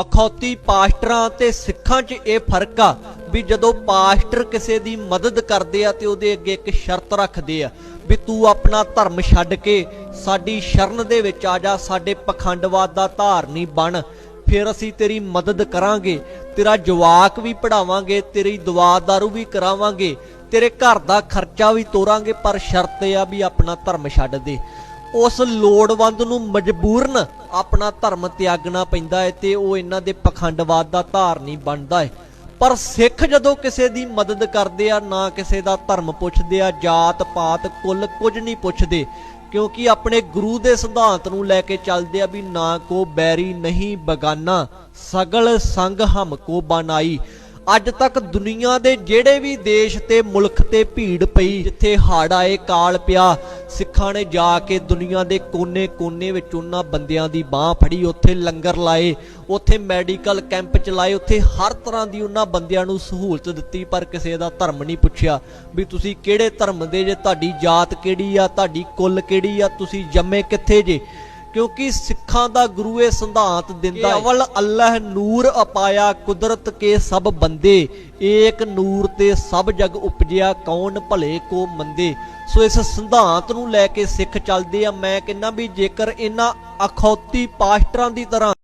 ਅਖੌਤੀ ਪਾਸਟਰਾਂ ਤੇ ਸਿੱਖਾਂ 'ਚ ਇਹ ਫ਼ਰਕ ਆ ਵੀ ਜਦੋਂ ਪਾਸਟਰ ਕਿਸੇ ਦੀ ਮਦਦ ਕਰਦੇ ਆ ਤੇ ਉਹਦੇ ਅੱਗੇ ਇੱਕ ਸ਼ਰਤ ਰੱਖਦੇ ਆ ਵੀ ਤੂੰ ਆਪਣਾ ਧਰਮ ਛੱਡ ਕੇ ਸਾਡੀ ਸ਼ਰਨ ਦੇ ਵਿੱਚ ਆ ਜਾ, ਸਾਡੇ ਪਖੰਡਵਾਦ ਦਾ ਧਾਰਨੀ ਬਣ। ਫਿਰ ਅਸੀਂ ਤੇਰੀ ਮਦਦ ਕਰਾਂਗੇ, ਤੇਰਾ ਜਵਾਕ ਵੀ ਪੜਾਵਾਂਗੇ ਤੇਰੀ ਦੁਆ ਦਾਰੂ ਵੀ ਕਰਾਵਾਂਗੇ, ਤੇਰੇ ਘਰ ਦਾ ਖਰਚਾ ਵੀ ਤੋਰਾਂਗੇ, ਪਰ ਸ਼ਰਤ ਇਹ ਆ ਵੀ ਆਪਣਾ ਧਰਮ ਛੱਡ ਦੇ। ਉਸ ਲੋੜਵੰਦ ਨੂੰ ਮਜਬੂਰਨ ਆਪਣਾ ਧਰਮ ਤਿਆਗਣਾ ਪੈਂਦਾ ਹੈ ਤੇ ਉਹ ਇਹਨਾਂ ਦੇ ਪਖੰਡਵਾਦ ਦਾ ਧਾਰਨੀ ਬਣਦਾ ਹੈ ਪਰ ਸਿੱਖ ਜਦੋਂ ਕਿਸੇ ਦੀ ਮਦਦ ਕਰਦੇ ਆ, ਨਾ ਕਿਸੇ ਦਾ ਧਰਮ ਪੁੱਛਦੇ ਆ, ਜਾਤ ਪਾਤ ਕੁੱਲ ਕੁਝ ਨਹੀਂ ਪੁੱਛਦੇ, ਕਿਉਂਕਿ ਆਪਣੇ ਗੁਰੂ ਦੇ ਸਿਧਾਂਤ ਨੂੰ ਲੈ ਕੇ ਚੱਲਦੇ ਆ ਵੀ ਨਾ ਕੋ ਬੈਰੀ ਨਹੀਂ ਬਗਾਨਾ, ਸਗਲ ਸੰਗ ਹਮ ਕੋ ਬਨਾਈ। ਅੱਜ ਤੱਕ ਦੁਨੀਆ ਦੇ ਜਿਹੜੇ ਵੀ ਦੇਸ਼ ਤੇ ਮੁਲਕ ਤੇ ਭੀੜ ਪਈ, ਜਿੱਥੇ ਹੜ ਆਏ, ਕਾਲ ਪਿਆ ਸਿੱਖਾਂ ਨੇ ਜਾ ਕੇ ਦੁਨੀਆ ਦੇ ਕੋਨੇ-ਕੋਨੇ ਵਿੱਚ ਉਹਨਾਂ ਬੰਦਿਆਂ ਦੀ ਬਾਹ ਫੜੀ, ਉੱਥੇ ਲੰਗਰ ਲਾਏ, ਉੱਥੇ ਮੈਡੀਕਲ ਕੈਂਪ ਚਲਾਏ, ਉੱਥੇ ਹਰ ਤਰ੍ਹਾਂ ਦੀ ਉਹਨਾਂ ਬੰਦਿਆਂ ਨੂੰ ਸਹੂਲਤ ਦਿੱਤੀ, ਪਰ ਕਿਸੇ ਦਾ ਧਰਮ ਨਹੀਂ ਪੁੱਛਿਆ ਵੀ ਤੁਸੀਂ ਕਿਹੜੇ ਧਰਮ ਦੇ ਜੇ, ਤੁਹਾਡੀ ਜਾਤ ਕਿਹੜੀ ਆ, ਤੁਹਾਡੀ ਕੁੱਲ ਕਿਹੜੀ ਆ, ਤੁਸੀਂ ਜੰਮੇ ਕਿੱਥੇ ਜੇ? ਕਿਉਂਕਿ ਸਿੱਖਾਂ ਦਾ ਗੁਰੂ ਇਹ ਸਿਧਾਂਤ ਦਿੰਦਾ ਹੈ। ਅਵਲ ਅੱਲਾਹ ਨੂਰ ਅਪਾਇਆ ਕੁਦਰਤ ਕੇ ਸਭ ਬੰਦੇ, ਏਕ ਨੂਰ ਤੇ ਸਭ ਜਗ ਉਪਜਿਆ, ਕੌਣ ਭਲੇ ਕੋ ਮੰਦੇ? ਸੋ ਇਸ ਸਿਧਾਂਤ ਨੂੰ ਲੈ ਕੇ ਸਿੱਖ ਚੱਲਦੇ ਆ। ਮੈਂ ਕਹਿੰਦਾ ਵੀ ਜੇਕਰ ਇਹਨਾਂ ਅਖੌਤੀ ਪਾਸਟਰਾਂ ਦੀ ਤਰ੍ਹਾਂ